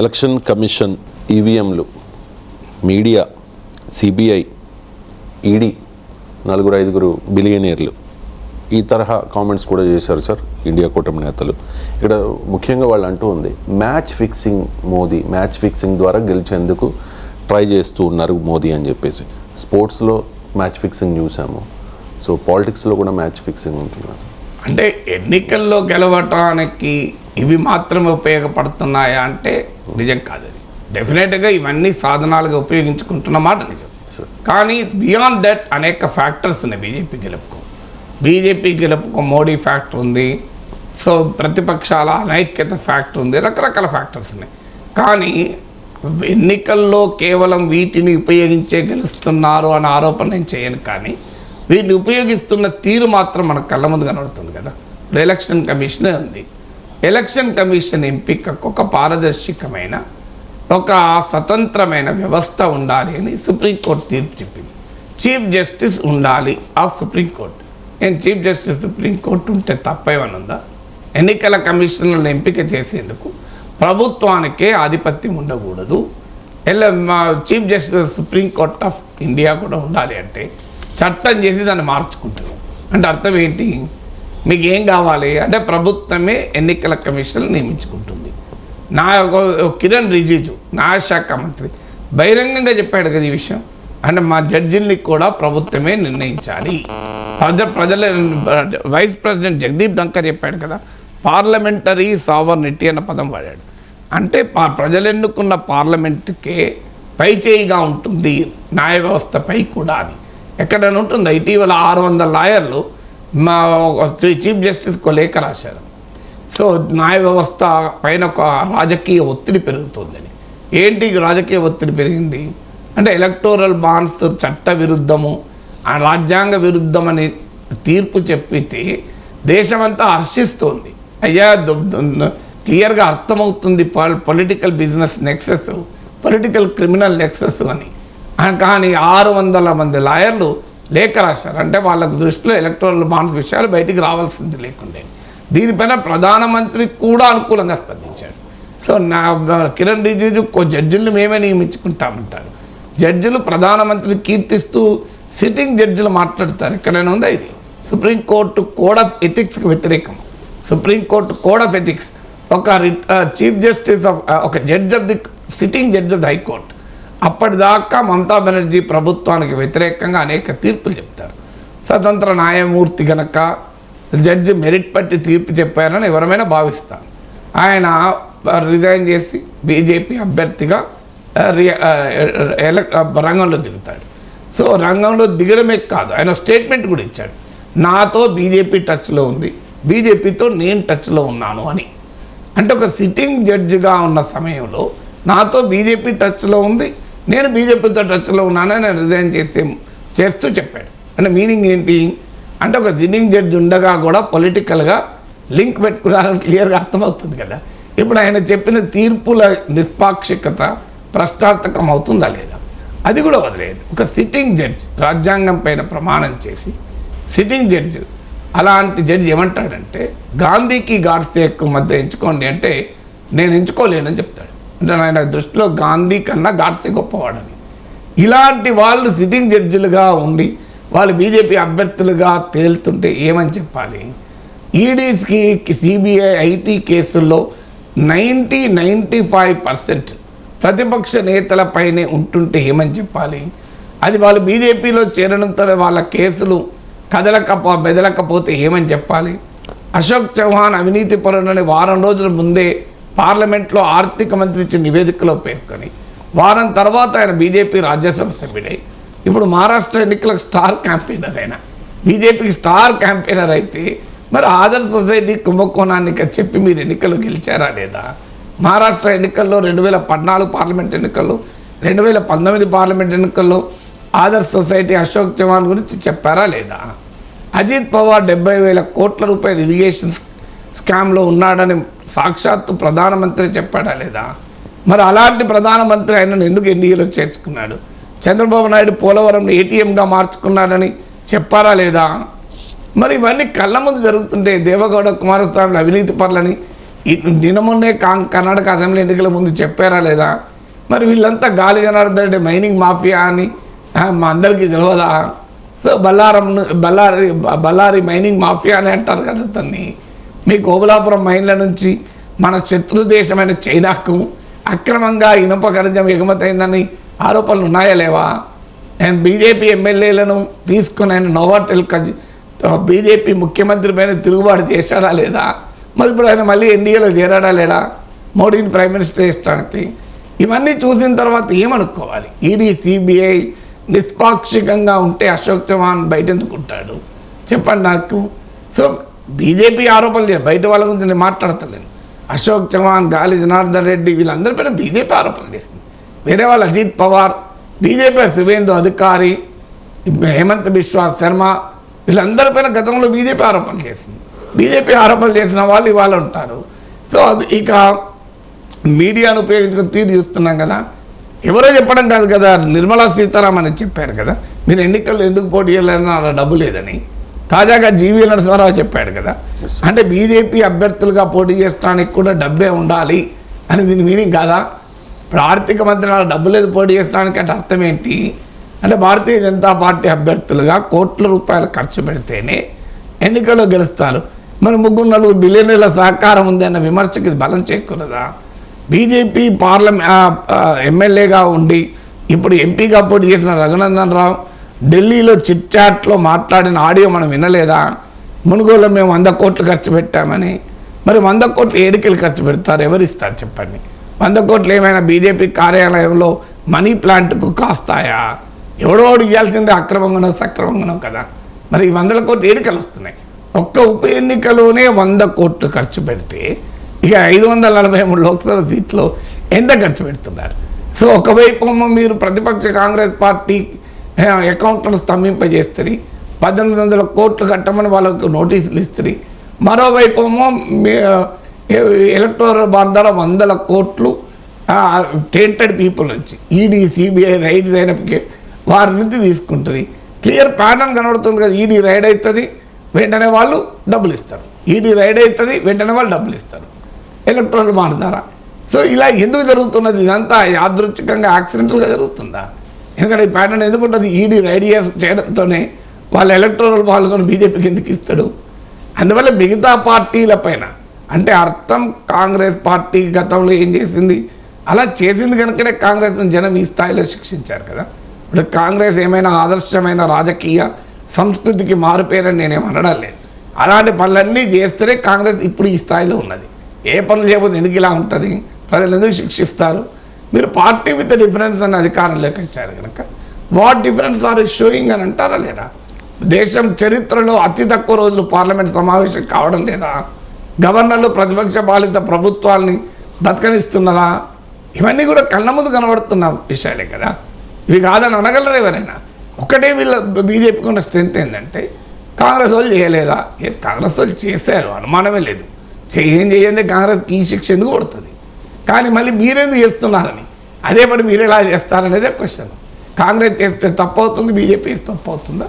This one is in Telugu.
ఎలక్షన్ కమిషన్ ఈవీఎంలు మీడియా సిబిఐ ఈడీ నలుగురు ఐదుగురు బిలియనీర్లు. ఈ తరహా కామెంట్స్ కూడా చేశారు సార్ ఇండియా కూటమి నేతలు. ఇక్కడ ముఖ్యంగా వాళ్ళు అంటూ ఉంది match fixing Modi match fixing ద్వారా గెలిచేందుకు ట్రై చేస్తూ ఉన్నారు మోదీ అని చెప్పేసి. స్పోర్ట్స్లో మ్యాచ్ ఫిక్సింగ్ చూసాము. సో పాలిటిక్స్లో కూడా మ్యాచ్ ఫిక్సింగ్ ఉంటుందా సార్? అంటే ఎన్నికల్లో గెలవటానికి ఇవి మాత్రమే ఉపయోగపడుతున్నాయా అంటే నిజం కాదు అది. డెఫినెట్గా ఇవన్నీ సాధనాలుగా ఉపయోగించుకుంటున్న మాట నిజం. కానీ బియాండ్ దట్ అనేక ఫ్యాక్టర్స్ ఉన్నాయి బీజేపీ గెలుపుకు. బీజేపీ గెలుపుకు మోడీ ఫ్యాక్టర్ ఉంది. సో ప్రతిపక్షాల అనైక్యత ఫ్యాక్టర్ ఉంది. రకరకాల ఫ్యాక్టర్స్ ఉన్నాయి. కానీ ఎన్నికల్లో కేవలం వీటిని ఉపయోగించే గెలుస్తున్నారు అనే ఆరోపణ నేను చేయను కానీ వీటిని ఉపయోగిస్తున్న తీరు మాత్రం మన కళ్ళ ముందు కనబడుతుంది కదా. ఇప్పుడు ఎలక్షన్ కమిషనే ఉంది. ఎలక్షన్ కమిషన్ ఎంపికకు ఒక పారదర్శకమైన ఒక స్వతంత్రమైన వ్యవస్థ ఉండాలి అని సుప్రీంకోర్టు తీర్పు చెప్పింది. చీఫ్ జస్టిస్ ఉండాలి ఆ సుప్రీంకోర్టు. నేను చీఫ్ జస్టిస్ సుప్రీంకోర్టు ఉంటే తప్పేమని ఉందా? ఎన్నికల కమిషన్లను ఎంపిక చేసేందుకు ప్రభుత్వానికే ఆధిపత్యం ఉండకూడదు. ఎలా మా chief justice Supreme Court of India కూడా ఉండాలి అంటే చట్టం చేసి దాన్ని మార్చుకుంటున్నాం అంటే అర్థం ఏంటి? మీకు ఏం కావాలి? అంటే ప్రభుత్వమే ఎన్నికల కమిషన్ నియమించుకుంటుంది. నా ఒక- కిరణ్ రిజిజు న్యాయశాఖ మంత్రి బహిరంగంగా చెప్పాడు కదా ఈ విషయం. అంటే మా జడ్జిల్ని కూడా ప్రభుత్వమే నిర్ణయించాలి. ప్రజ ప్రజల వైస్ ప్రెసిడెంట్ జగదీప్ డంకర్ చెప్పాడు కదా పార్లమెంటరీ సావర్నిటీ అన్న పదం వాడాడు. అంటే పా- ప్రజలు ఎన్నుకున్న పార్లమెంట్కే పైచేయిగా ఉంటుంది న్యాయ వ్యవస్థపై కూడా అని. ఎక్కడైనా ఉంటుంది. ఇటీవల ఆరు వందల లాయర్లు మా ఒక చీఫ్ జస్టిస్కి లేఖ రాశారు. సో న్యాయ వ్యవస్థ పైన ఒక రాజకీయ ఒత్తిడి పెరుగుతుందని. ఏంటి రాజకీయ ఒత్తిడి పెరిగింది? అంటే ఎలక్టోరల్ బాండ్స్ చట్ట విరుద్ధము ఆ రాజ్యాంగ విరుద్ధమని తీర్పు చెప్పితే దేశమంతా హర్షిస్తోంది. అయ్యా క్లియర్గా అర్థమవుతుంది political business nexus political criminal nexus అని. కానీ ఆరు వందల మంది లాయర్లు లేఖ రాశారు. అంటే వాళ్ళకు దృష్టిలో ఎలక్టోరల్ బాండ్స్ విషయాలు బయటికి రావాల్సింది లేకుండే. దీనిపైన ప్రధానమంత్రి కూడా అనుకూలంగా స్పందించాడు. సో నా కిరణ్ రిజిజు కో జడ్జిల్ని మేమే నియమించుకుంటామంటారు. జడ్జిలు ప్రధానమంత్రిని కీర్తిస్తూ సిట్టింగ్ జడ్జిలు మాట్లాడతారు. ఎక్కడైనా ఉందా ఇది? సుప్రీంకోర్టు కోడ్ ఆఫ్ ఎథిక్స్కి వ్యతిరేకం. Supreme Court code of ethics ఒక చీఫ్ జస్టిస్ ఆఫ్ ఒక judge of the sitting judge of the High Court అప్పటిదాకా మమతా బెనర్జీ ప్రభుత్వానికి వ్యతిరేకంగా అనేక తీర్పులు చెప్తారు. స్వతంత్ర న్యాయమూర్తి గనక జడ్జి మెరిట్ పట్టి తీర్పు చెప్పారని ఎవరమైనా భావిస్తాను ఆయన రిజైన్ చేసి బీజేపీ అభ్యర్థిగా రి- రంగంలో దిగుతాడు. సో రంగంలో దిగడమే కాదు ఆయన స్టేట్మెంట్ కూడా ఇచ్చాడు. నాతో బీజేపీ టచ్లో ఉంది బీజేపీతో నేను టచ్లో ఉన్నాను అని. అంటే ఒక సిట్టింగ్ జడ్జిగా ఉన్న సమయంలో నాతో బీజేపీ టచ్లో ఉంది నేను బీజేపీతో టచ్లో ఉన్నానని నేను రిజైన్ చేస్తే చేస్తూ చెప్పాడు. అంటే మీనింగ్ ఏంటి? అంటే ఒక సిట్టింగ్ జడ్జి ఉండగా కూడా పొలిటికల్గా లింక్ పెట్టుకున్నారని క్లియర్గా అర్థమవుతుంది కదా. ఇప్పుడు ఆయన చెప్పిన తీర్పుల నిష్పాక్షికత ప్రశ్నార్థకం అవుతుందా లేదా? అది కూడా వదిలేదు. ఒక సిట్టింగ్ జడ్జ్ రాజ్యాంగం పైన ప్రమాణం చేసి సిట్టింగ్ జడ్జి అలాంటి జడ్జి ఏమంటాడంటే గాంధీకి గాడ్సేకు మధ్య ఎంచుకోండి అంటే నేను ఎంచుకోలేనని చెప్తాడు. ఆయన దృష్టిలో గాంధీ కన్నా గాడ్సే గొప్పవాడని. ఇలాంటి వాళ్ళు సిట్టింగ్ జడ్జిలుగా ఉండి వాళ్ళు బీజేపీ అభ్యర్థులుగా తేలుతుంటే ఏమని చెప్పాలి? ఈడీస్కి సిబిఐ ఐటీ కేసుల్లో నైంటీ నైంటీ ఫైవ్ పర్సెంట్ ప్రతిపక్ష నేతలపైనే ఉంటుంటే ఏమని చెప్పాలి? అది వాళ్ళు బీజేపీలో చేరడంతో వాళ్ళ కేసులు కదలక బెదలకపోతే ఏమని చెప్పాలి? అశోక్ చౌహాన్ అవినీతి పరుడని వారం రోజుల ముందే పార్లమెంట్లో ఆర్థిక మంత్రి ఇచ్చిన నివేదికలో పేర్కొని వారం తర్వాత ఆయన బీజేపీ రాజ్యసభ సభ్యుడై ఇప్పుడు మహారాష్ట్ర ఎన్నికలకు స్టార్ క్యాంపెయినర్ అయిన బీజేపీకి స్టార్ క్యాంపెయినర్ అయితే మరి ఆదర్శ సొసైటీ కుంభకోణాన్ని చెప్పి మీరు ఎన్నికలు గెలిచారా లేదా? మహారాష్ట్ర ఎన్నికల్లో రెండు వేల పద్నాలుగు పార్లమెంట్ ఎన్నికల్లో రెండు వేల పంతొమ్మిది పార్లమెంట్ ఎన్నికల్లో ఆదర్శ్ సొసైటీ అశోక్ చవాన్ గురించి చెప్పారా లేదా? అజిత్ పవార్ డెబ్బై వేల కోట్ల రూపాయల ఇరిగేషన్ స్కామ్లో ఉన్నాడని సాక్షాత్తు ప్రధానమంత్రి చెప్పాడా లేదా? మరి అలాంటి ప్రధానమంత్రి ఆయనను ఎందుకు ఎన్డీఏలో చేర్చుకున్నాడు? చంద్రబాబు నాయుడు పోలవరం ఏటీఎంగా మార్చుకున్నాడని చెప్పారా లేదా? మరి ఇవన్నీ కళ్ళ ముందు జరుగుతుంటే దేవగౌడ కుమారస్వామి అవినీతి పనులని ఈ కాం- కర్ణాటక అసెంబ్లీ ఎన్నికల ముందు చెప్పారా లేదా? మరి వీళ్ళంతా గాలి జనార్దన్ రెడ్డి మైనింగ్ మాఫియా అని మా అందరికీ తెలియదా so Ballaram Ballari Ballari mining mafia అని అంటారు కదా తన్ని. మీ గోపులాపురం మైన్ల నుంచి మన శత్రు దేశమైన చైనాకు అక్రమంగా ఇనుప ఖనిజం ఎగుమతైందని ఆరోపణలు ఉన్నాయా లేవా? నేను బీజేపీ ఎమ్మెల్యేలను తీసుకుని ఆయన నోవాటెల్ బీజేపీ ముఖ్యమంత్రి పైన తిరుగుబాటు చేశాడా లేదా? మరి ఇప్పుడు ఆయన మళ్ళీ ఎన్డీఏలో చేరాడా లేడా? మోడీని ప్రైమ్ మినిస్టర్ చేసడానికి ఇవన్నీ చూసిన తర్వాత ఏమనుకోవాలి? ఈడీ సిబిఐ నిష్పాక్షికంగా ఉంటే అశోక్ చవాన్ బయట ఎందుకుంటాడు చెప్పండి నాకు. సో బీజేపీ ఆరోపణలు చేయాలి. బయట వాళ్ళ గురించి నేను మాట్లాడతలేను. అశోక్ చవాన్ గాలి జనార్దన్ రెడ్డి వీళ్ళందరి పైన బీజేపీ ఆరోపణలు చేసింది. వేరే వాళ్ళు అజిత్ పవార్ బీజేపీ శివేందు అధికారి హేమంత్ బిశ్వాస్ శర్మ వీళ్ళందరిపైన గతంలో బీజేపీ ఆరోపణలు చేసింది. బీజేపీ ఆరోపణలు చేసిన వాళ్ళు ఇవాళ ఉంటారు. సో అది ఇక మీడియాను ఉపయోగించుకుని తీరు చూస్తున్నాం కదా. ఎవరో చెప్పడం కాదు కదా నిర్మలా సీతారామన్ అని చెప్పారు కదా. మీరు ఎన్నికల్లో ఎందుకు పోటీ చేయలేదని అలా డబ్బు లేదని. తాజాగా జీవీ నరసింహారావు చెప్పాడు కదా. అంటే బీజేపీ అభ్యర్థులుగా పోటీ చేయడానికి కూడా డబ్బే ఉండాలి అని దీని మీనింగ్ కాదా? ఇప్పుడు ఆర్థిక మంత్రి నాకు డబ్బు లేదు పోటీ చేయడానికి అంటే అర్థం ఏంటి? అంటే భారతీయ జనతా పార్టీ అభ్యర్థులుగా కోట్ల రూపాయలు ఖర్చు పెడితేనే ఎన్నికల్లో గెలుస్తారు. మరి ముగ్గురు నలుగురు బిలియనీల సహకారం ఉంది అన్న విమర్శకి బలం చేకూరదా? బీజేపీ పార్లమెంట్ ఎమ్మెల్యేగా ఉండి ఇప్పుడు ఎంపీగా పోటీ చేసిన రఘునందన్ రావు ఢిల్లీలో చిట్ చాట్లో మాట్లాడిన ఆడియో మనం వినలేదా? మునుగోలో మేము వంద కోట్లు ఖర్చు పెట్టామని. మరి వంద కోట్లు ఏడుకలు ఖర్చు పెడతారు? ఎవరు ఇస్తారు చెప్పండి. వంద కోట్లు ఏమైనా బీజేపీ కార్యాలయంలో మనీ ప్లాంట్కు కాస్తాయా? ఎవడోడు ఇవ్వాల్సిందే అక్రమంగానో సక్రమంగానో కదా. మరి ఈ వందల కోట్లు ఏడుకలు వస్తున్నాయి. ఒక్క ఉప ఎన్నికలోనే వంద కోట్లు ఖర్చు పెడితే ఇక ఐదు వందల నలభై మూడు లోక్సభ సీట్లు ఎంత ఖర్చు పెడుతున్నారు? సో ఒకవైపు మీరు ప్రతిపక్ష కాంగ్రెస్ పార్టీ అకౌంట్లను స్తంభింపజేస్తుంది పద్దెనిమిది వందల కోట్లు కట్టమని వాళ్ళకు నోటీసులు ఇస్తుంది మరోవైపు ఏమో ఎలక్టోరల్ బాండ్ ద్వారా వందల కోట్లు టేంటెడ్ పీపుల్ నుంచి ఈడీ సిబిఐ రైడ్స్ అయినప్పటికీ వారి నుంచి తీసుకుంటుంది. క్లియర్ ప్యాటర్న్ కనబడుతుంది కదా ఈడీ రైడ్ అవుతుంది వెంటనే వాళ్ళు డబ్బులు ఇస్తారు. ఈడీ రైడ్ అవుతుంది వెంటనే వాళ్ళు డబ్బులు ఇస్తారు. ఎలక్ట్రానిక్ మార్ ద్వారా. సో ఇలా ఎందుకు జరుగుతున్నది? ఇదంతా యాదృచ్ఛికంగా యాక్సిడెంటల్గా జరుగుతుందా? ఎందుకంటే ఈ ప్యాటర్న్ ఎందుకు ఉంటుంది ఈడీ రైడ్ చేయడంతోనే వాళ్ళ ఎలక్ట్రల్ కూడా బీజేపీకి ఎందుకు ఇస్తాడు. అందువల్ల మిగతా పార్టీల పైన అంటే అర్థం కాంగ్రెస్ పార్టీ గతంలో ఏం చేసింది? అలా చేసింది కనుకనే కాంగ్రెస్ జనం ఈ స్థాయిలో శిక్షించారు కదా. ఇప్పుడు కాంగ్రెస్ ఏమైనా ఆదర్శమైన రాజకీయ సంస్కృతికి మారుపేరని నేనేం అనడం లేదు. అలాంటి పనులన్నీ చేస్తేనే కాంగ్రెస్ ఇప్పుడు ఈ స్థాయిలో ఉన్నది. ఏ పనులు చేయబోతే ఎందుకు ఇలా ఉంటుంది? ప్రజలు ఎందుకు శిక్షిస్తారు? మీరు పార్టీ విత్ డిఫరెన్స్ అనే అధికారంలోకి వచ్చారు కనుక వాట్ డిఫరెన్స్ ఆర్ షోయింగ్ అని అంటారా లేదా? దేశం చరిత్రలో అతి తక్కువ రోజులు పార్లమెంట్ సమావేశం కావడం లేదా? గవర్నర్లు ప్రతిపక్ష పాలిత ప్రభుత్వాల్ని బతకనిస్తున్నారా? ఇవన్నీ కూడా కళ్ళ ముందు కనబడుతున్న విషయాలే కదా. ఇవి కాదని అనగలరు ఎవరైనా? ఒకటే వీళ్ళ బీజేపీకి ఉన్న స్ట్రెంత్ ఏంటంటే కాంగ్రెస్ వాళ్ళు చేయలేదా? ఏ కాంగ్రెస్ వాళ్ళు చేశారు అనుమానమే లేదు. ఏం చేయండి? కాంగ్రెస్కి ఈ శిక్ష ఎందుకు పడుతుంది? కానీ మళ్ళీ మీరెందుకు చేస్తున్నారని? అదే మరి మీరు ఎలా చేస్తారనేదే క్వశ్చన్ కాంగ్రెస్ చేస్తే తప్పు అవుతుంది బీజేపీ తప్పవుతుందా? తప్పు అవుతుందా